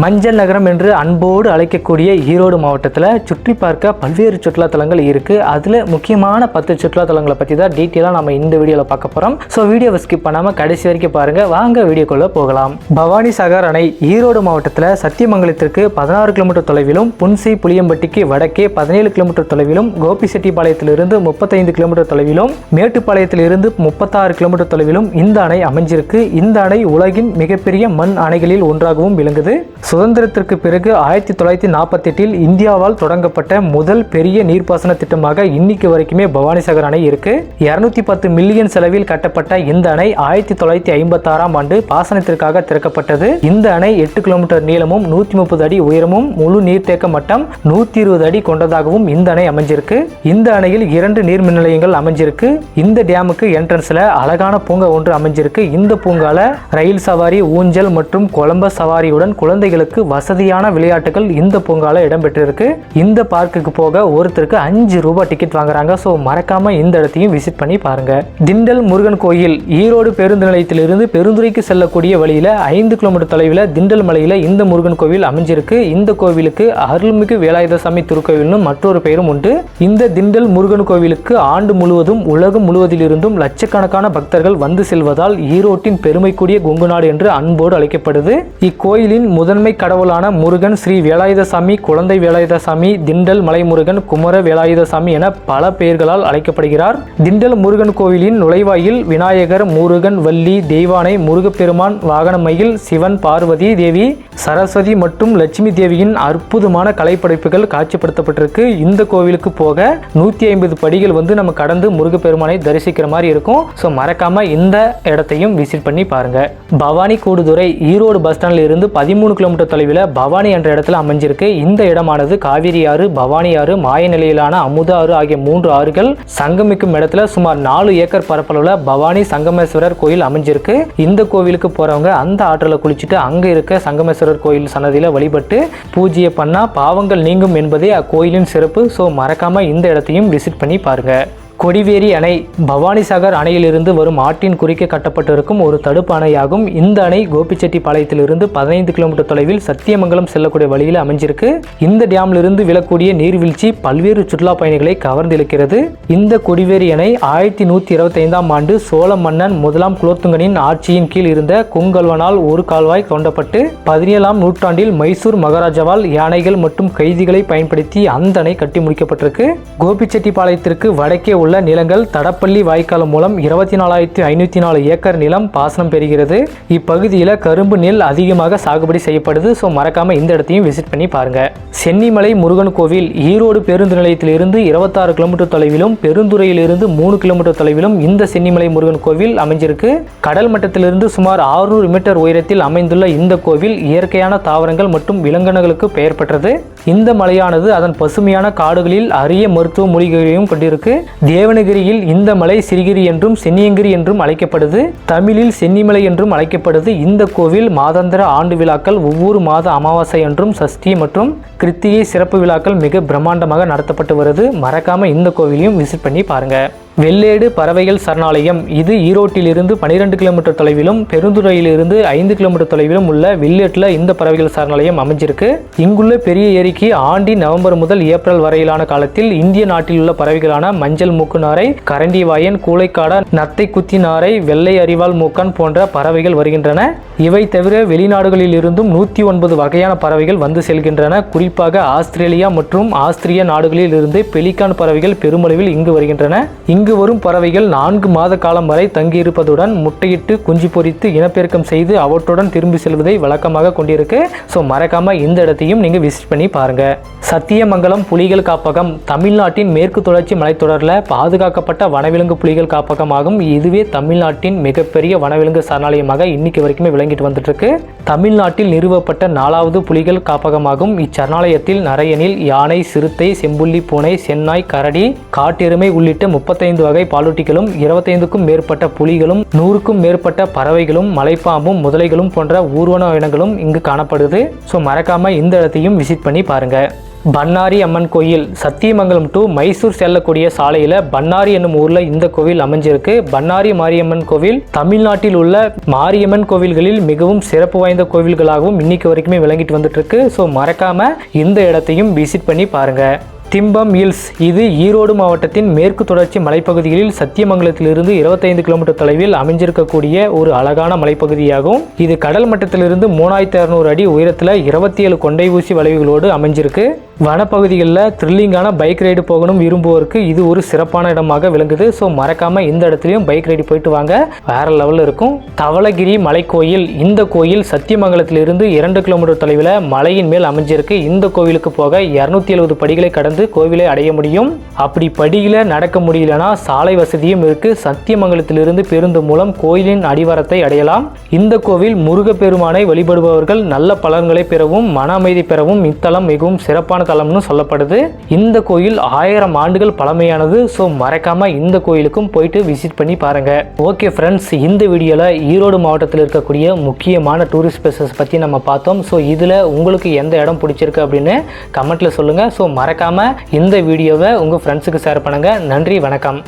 மஞ்சள் நகரம் என்று அன்போடு அழைக்கக்கூடிய ஈரோடு மாவட்டத்தில் சுற்றி பார்க்க பல்வேறு சுற்றுலாத்தலங்கள் இருக்குது அதில் முக்கியமான பத்து சுற்றுலாத்தலங்களை பற்றி தான் டீட்டெயிலாக நம்ம இந்த வீடியோவில் பார்க்க போகிறோம் ஸோ வீடியோவை ஸ்கிப் பண்ணாமல் கடைசி வரைக்கும் பாருங்கள் வாங்க வீடியோக்குள்ளே போகலாம். பவானி சாகர் அணை ஈரோடு மாவட்டத்தில் சத்தியமங்கலத்திற்கு பதினாறு கிலோமீட்டர் தொலைவிலும் புன்சி புளியம்பட்டிக்கு வடக்கே பதினேழு கிலோமீட்டர் தொலைவிலும் கோபிசெட்டிப்பாளையத்திலிருந்து முப்பத்தைந்து கிலோமீட்டர் தொலைவிலும் மேட்டுப்பாளையத்திலிருந்து முப்பத்தாறு கிலோமீட்டர் தொலைவிலும் இந்த அணை அமைஞ்சிருக்கு. இந்த அணை உலகின் மிகப்பெரிய மண் அணைகளில் ஒன்றாகவும் விளங்குது. சுதந்திரத்திற்கு பிறகு ஆயிரத்தி தொள்ளாயிரத்தி நாற்பத்தி எட்டில் இந்தியாவால் தொடங்கப்பட்ட முதல் பெரிய நீர்ப்பாசன திட்டமாக இன்னைக்கு வரைக்குமே பவானிசாகர் அணை இருக்கு. இருநூத்தி பத்து மில்லியன் செலவில் கட்டப்பட்ட இந்த அணை ஆயிரத்தி தொள்ளாயிரத்தி ஐம்பத்தாறாம் ஆண்டு பாசனத்திற்காக திறக்கப்பட்டது. இந்த அணை எட்டு கிலோமீட்டர் நீளமும் நூற்றி முப்பது அடி உயரமும் முழு நீர்த்தேக்க மட்டம் நூற்றி இருபது அடி கொண்டதாகவும் இந்த அணை அமைஞ்சிருக்கு. இந்த அணையில் இரண்டு நீர் மின் நிலையங்கள் அமைஞ்சிருக்கு. இந்த டேமுக்கு என்ட்ரன்ஸ்ல அழகான பூங்கா ஒன்று அமைஞ்சிருக்கு. இந்த பூங்கால ரயில் சவாரி ஊஞ்சல் மற்றும் கொலம்பஸ் சவாரியுடன் குழந்தைகளுக்கு வசதியான விளையாட்டுகள் இந்த பூங்கால இடம்பெற்றிருக்கு. இந்த பார்க்குக்கு போக ஒருத்தருக்கு அஞ்சு ரூபாய் டிக்கெட் வாங்குறாங்க. ஸோ மறக்காம இந்த இடத்தையும் விசிட் பண்ணி பாருங்க. திண்டல் முருகன் கோயில் ஈரோடு பேருந்து நிலையத்திலிருந்து பெருந்துறைக்கு செல்லக்கூடிய வழியில ஐந்து கிலோமீட்டர் தொலைவில் திண்டல் மலையில இந்த முருகன் கோவில் அமைஞ்சிருக்கு. இந்த கோவிலுக்கு அருள்மிகு வேலாயுதசாமி திருக்கோவில்னு மற்றொரு பெயரும் உண்டு. இந்த திண்டல் முருகன் கோவிலுக்கு ஆண்டு முழுவதும் உலகம் முழுவதிலிருந்தும் லட்சக்கணக்கான பக்தர்கள் வந்து செல்வதால் ஈரோட்டின் பெருமைக்குரிய கொங்குநாடு என்று அன்போடு அழைக்கப்படுது. இக்கோயிலின் முதன்மை கடவுளான முருகன் ஸ்ரீ வேலாயுதசாமி குழந்தை வேலாயுதசாமி திண்டல் மலைமுருகன் குமர வேலாயுதசாமி என பல பெயர்களால் அழைக்கப்படுகிறார். திண்டல் முருகன் கோவிலின் நுழைவாயில் விநாயகர் முருகன் வள்ளி தெய்வானை முருகப்பெருமான் வாகனமயில் சிவன் பார்வதி தேவி சரஸ்வதி மற்றும் லட்சுமி தேவியின் அற்புதமான கலைப்படைப்புகள் காட்சிப்படுத்தப்பட்டிருக்கு. இந்த கோவிலுக்கு போக நூற்றி ஐம்பது படிகள் வந்து நம்ம கடந்து முருகப்பெருமானை தரிசிக்கிற மாதிரி இருக்கும். ஸோ மறக்காம இந்த இடத்தையும் விசிட் பண்ணி பாருங்க. பவானி கூடுதுறை ஈரோடு பஸ் ஸ்டாண்ட்ல இருந்து பதிமூணு கிலோமீட்டர் தொலைவில் பவானி என்ற இடத்துல அமைஞ்சிருக்கு. இந்த இடமானது காவிரி ஆறு பவானி ஆறு மாய நிலையிலான அமுத ஆறு ஆகிய மூன்று ஆறுகள் சங்கமிக்கும் இடத்துல சுமார் நாலு ஏக்கர் பரப்பளவுல பவானி சங்கமேஸ்வரர் கோயில் அமைஞ்சிருக்கு. இந்த கோவிலுக்கு போறவங்க அந்த ஆற்றில் குளிச்சுட்டு அங்க இருக்க சங்கமேஸ்வரர் கோயில் சன்னதியில் வழிபட்டு பூஜையை பண்ணா பாவங்கள் நீங்கும் என்பதே அக்கோயிலின் சிறப்பு. ஸோ மறக்காம இந்த இடத்தையும் விசிட் பண்ணி பாருங்கள் கொடிவேரி அணை பவானிசாகர் அணையிலிருந்து வரும் ஆற்றின் குறுக்கே கட்டப்பட்டிருக்கும் ஒரு தடுப்பு அணையாகும். இந்த அணை கோபிச்செட்டிப்பாளையத்திலிருந்து பதினைந்து கிலோமீட்டர் தொலைவில் சத்தியமங்கலம் செல்லக்கூடிய வழியில் அமைஞ்சிருக்கு. இந்த டேமிலிருந்து விழக்கூடிய நீர்வீழ்ச்சி பல்வேறு சுற்றுலா பயணிகளை கவர்ந்திருக்கிறது இந்த கொடிவேரி அணை ஆயிரத்தி நூற்றி இருபத்தைந்தாம் ஆண்டு சோழ மன்னன் முதலாம் குலோத்துங்கனின் ஆட்சியின் கீழ் இருந்த குங்கல்வனால் ஒரு கால்வாய் தோண்டப்பட்டு பதினேழாம் நூற்றாண்டில் மைசூர் மகாராஜாவால் யானைகள் மற்றும் கைதிகளை பயன்படுத்தி அந்த அணை கட்டி முடிக்கப்பட்டிருக்கு. கோபிச்செட்டிப்பாளையத்திற்கு வடக்கே உள்ள உள்ள நிலங்கள் தடப்பள்ளி வாய்க்கால் மூலம் இருபத்தி நாலாயிரத்தி ஐநூற்றி நாலு ஏக்கர் நிலம் பாசனம் பெறுகிறது. இப்பகுதியில் கரும்பு நெல் அதிகமாக சாகுபடி செய்யப்படுது. ஸோ மறக்காம இந்த இடத்தையும் விசிட் பண்ணி பாருங்க. சென்னிமலை முருகன் கோவில் ஈரோடு பேருந்து நிலையத்திலிருந்து இருபத்தாறு கிலோமீட்டர் தொலைவிலும் பெருந்துறையிலிருந்து மூணு கிலோமீட்டர் தொலைவிலும் இந்த சென்னிமலை முருகன் கோவில் அமைஞ்சிருக்கு. கடல் மட்டத்திலிருந்து சுமார் 600 மீட்டர் உயரத்தில் அமைந்துள்ள இந்த கோவில் இயற்கையான தாவரங்கள் மற்றும் விலங்கினங்களுக்கு பெயர் பெற்றது. இந்த மலையானது அதன் பசுமையான காடுகளில் அரிய மருத்துவ மூலிகைகளையும் கொண்டிருக்கு. தேவனகிரியில் இந்த மலை சிறிகிரி என்றும் சென்னியங்கிரி என்றும் அழைக்கப்படுது. தமிழில் சென்னிமலை என்றும் அழைக்கப்படுது. இந்த கோவில் மாதாந்திர ஆண்டு விழாக்கள் ஒவ்வொரு மாத அமாவாசை என்றும் சஷ்டி மற்றும் கிருத்திகை சிறப்பு விழாக்கள் மிக பிரம்மாண்டமாக நடத்தப்பட்டு வருது. மறக்காம இந்த கோவிலையும் விசிட் பண்ணி பாருங்க. வெள்ளேடு பறவைகள் சரணாலயம். இது ஈரோட்டிலிருந்து பனிரெண்டு கிலோமீட்டர் தொலைவிலும் பெருந்துறையிலிருந்து ஐந்து கிலோமீட்டர் தொலைவிலும் உள்ள வில்லேட்டில் இந்த பறவைகள் சரணாலயம் அமைஞ்சிருக்கு. இங்குள்ள பெரிய ஏரிக்கு ஆண்டி நவம்பர் முதல் ஏப்ரல் வரையிலான காலத்தில் இந்திய நாட்டில் உள்ள பறவைகளான மஞ்சள் மூக்கு நாரை கரண்டி வாயன் கூளைக்காடா நத்தை குத்தி நாரை வெள்ளை அரிவாள் மூக்கான் போன்ற பறவைகள் வருகின்றன. இவை தவிர வெளிநாடுகளில் இருந்தும் நூற்றி ஒன்பது வகையான பறவைகள் வந்து செல்கின்றன. குறிப்பாக ஆஸ்திரேலியா மற்றும் ஆஸ்திரிய நாடுகளில் இருந்து பெலிகான் பறவைகள் பெருமளவில் இங்கு வருகின்றன. இங்கு இங்கு வரும் பறவைகள் நான்கு மாத காலம் வரை தங்கியிருப்பதுடன் முட்டையிட்டு குஞ்சு பொரித்து இனப்பெருக்கம் செய்து அவற்றுடன் திரும்பி செல்வதை வழக்கமாக கொண்டிருக்கு. ஸோ மறக்காம இந்த இடத்தையும் நீங்க விசிட் பண்ணி பாருங்க. சத்தியமங்கலம் புலிகள் காப்பகம் தமிழ்நாட்டின் மேற்கு தொடர்ச்சி மலைத்தொடரில் பாதுகாக்கப்பட்ட வனவிலங்கு புலிகள் காப்பகமாகும் இதுவே தமிழ்நாட்டின் மிகப்பெரிய வனவிலங்கு சரணாலயமாக இன்னைக்கு வரைக்குமே விளங்கிட்டு வந்துட்டு இருக்கு. தமிழ்நாட்டில் நிறுவப்பட்ட நாலாவது புலிகள் காப்பகமாகும். இச்சரணாலயத்தில் நரையனில் யானை சிறுத்தை செம்புள்ளி பூனை சென்னாய் கரடி காட்டெருமை உள்ளிட்ட முப்பத்தைந்து வகை பாலூட்டிகளும் இருபத்தைந்துக்கும் மேற்பட்ட புலிகளும் நூறுக்கும் மேற்பட்ட பறவைகளும் மலைப்பாம்பும் முதலைகளும் போன்ற ஊர்வன இனங்களும் இங்கு காணப்படுது. ஸோ மறக்காமல் இந்த இடத்தையும் விசிட் பண்ணி பாருங்கள் பன்னாரி அம்மன் கோயில் சத்தியமங்கலம் டு மைசூர் செல்லக்கூடிய சாலையில் பன்னாரி என்னும் ஊரில் இந்த கோவில் அமைஞ்சிருக்கு. பன்னாரி மாரியம்மன் கோவில் தமிழ்நாட்டில் உள்ள மாரியம்மன் கோவில்களில் மிகவும் சிறப்பு வாய்ந்த கோவில்களாகவும் இன்னைக்கு வரைக்குமே விளங்கிட்டு வந்துட்டு இருக்கு. ஸோ மறக்காம இந்த இடத்தையும் விசிட் பண்ணி பாருங்கள் திம்பம் ஹில்ஸ். இது ஈரோடு மாவட்டத்தின் மேற்கு தொடர்ச்சி மலைப்பகுதிகளில் சத்தியமங்கலத்திலிருந்து இருபத்தைந்து கிலோமீட்டர் தொலைவில் அமைஞ்சிருக்கக்கூடிய ஒரு அழகான மலைப்பகுதியாகும். இது கடல் மட்டத்திலிருந்து மூணாயிரத்தி அறுநூறு அடி உயரத்தில் இருபத்தி ஏழு கொண்டை ஊசி வளைவுகளோடு அமைஞ்சிருக்கு. வனப்பகுதிகளில் த்ரில்லிங்கான பைக் ரைடு போகணும் விரும்புவோருக்கு இது ஒரு சிறப்பான இடமாக விளங்குது. ஸோ மறக்காமல் இந்த இடத்துலையும் பைக் ரைடு போயிட்டு வாங்க. வேற லெவலில் இருக்கும். தவளகிரி மலைக்கோயில். இந்த கோயில் சத்தியமங்கலத்திலிருந்து இரண்டு கிலோமீட்டர் தொலைவில் மலையின் மேல் அமைஞ்சிருக்கு. இந்த கோவிலுக்கு போக இரநூத்தி எழுபது படிகளை கடந்து கோவிலை அடைய முடியும். அப்படி படியில் நடக்க முடியலனா சாலை வசதியும் இருக்கு. சத்தியமங்கலத்திலிருந்து பேருந்து மூலம் கோயிலின் அடிவாரத்தை அடையலாம். இந்த கோவில் முருகப்பெருமானை வழிபடுபவர்கள் நல்ல பலன்களை பெறவும் மன அமைதி பெறவும் இத்தலம் மிகவும் சிறப்பான தலம்னு சொல்லப்படுது. இந்த கோயில் ஆயிரம் ஆண்டுகள் பழமையானது. ஸோ மறக்காம இந்த கோயிலுக்கும் போயிட்டு விசிட் பண்ணி பாருங்க. ஓகே ஃப்ரெண்ட்ஸ் இந்த வீடியோவில் ஈரோடு மாவட்டத்தில் இருக்கக்கூடிய முக்கியமான டூரிஸ்ட் பிளேசஸ் பற்றி நம்ம பார்த்தோம். ஸோ இதில் உங்களுக்கு எந்த இடம் பிடிச்சிருக்கு அப்படின்னு கமெண்ட்டில் சொல்லுங்கள் ஸோ மறக்காமல் இந்த வீடியோவை உங்கள் ஃப்ரெண்ட்ஸுக்கு ஷேர் பண்ணுங்கள் நன்றி வணக்கம்.